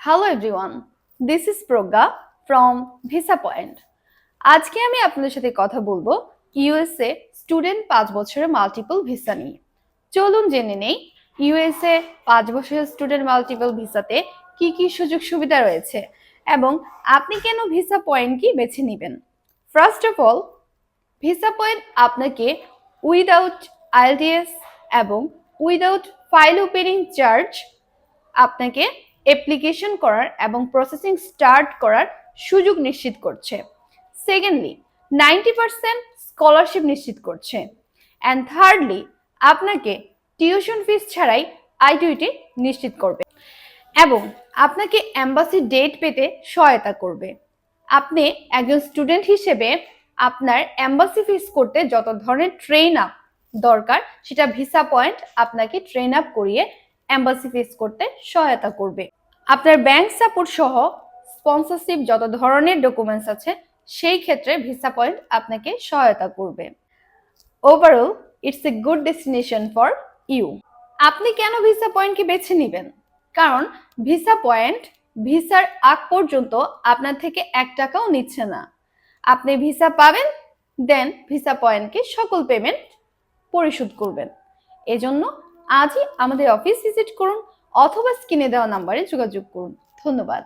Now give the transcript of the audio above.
Hello everyone this is Pragya from visa point আজকে আমি আপনাদের সাথে কথা বলব ইউএসএ স্টুডেন্ট পাঁচ বছরের মাল্টিপল ভিসা নিয়ে। চলুন জেনে নেই ইউএসএ পাঁচ বছরের স্টুডেন্ট মাল্টিপল ভিসাতে কি কি সুযোগ সুবিধা রয়েছে এবং আপনি কেন ভিসা পয়েন্ট কি বেছে নেবেন? First of all visa point আপনাকে উইদাউট আইএলটিএস এবং উইদাউট ফাইল ওপেনিং চার্জ আপনাকে অ্যাপ্লিকেশন করার এবং প্রসেসিং স্টার্ট করার সুযোগ নিশ্চিত করছে। সেকেন্ডলি নাইনটি পার্সেন্ট স্কলারশিপ নিশ্চিত করছে। অ্যান্ড থার্ডলি আপনাকে টিউশন ফিস ছাড়াই আইটিউটি নিশ্চিত করবে এবং আপনাকে অ্যাম্বাসি ডেট পেতে সহায়তা করবে। আপনি একজন স্টুডেন্ট হিসেবে আপনার অ্যাম্বাসি ফিস করতে যত ধরনের ট্রেন আপ দরকার, সেটা ভিসা পয়েন্ট আপনাকে ট্রেন আপ করিয়ে অ্যাম্বাসি ফেস করতে সহায়তা করবে। আপনার ব্যাংক সাপোর্ট সহ স্পন্সরশিপ যত ধরনের ডকুমেন্টস আছে, সেই ক্ষেত্রে ভিসা পয়েন্ট আপনাকে সহায়তা করবে। Overall it's a good destination for you আপনি কেন ভিসা পয়েন্টকে বেছে নেবেন? কারণ ভিসা পয়েন্ট ভিসার আগ পর্যন্ত আপনার থেকে এক টাকাও নিচ্ছে না। আপনি ভিসা পাবেন দেন ভিসা পয়েন্টকে সকল পেমেন্ট পরিশোধ করবেন। এজন্য আজই আমাদের অফিস ভিজিট করুন অথবা স্ক্রিনে দেওয়া নাম্বারে যোগাযোগ করুন। ধন্যবাদ।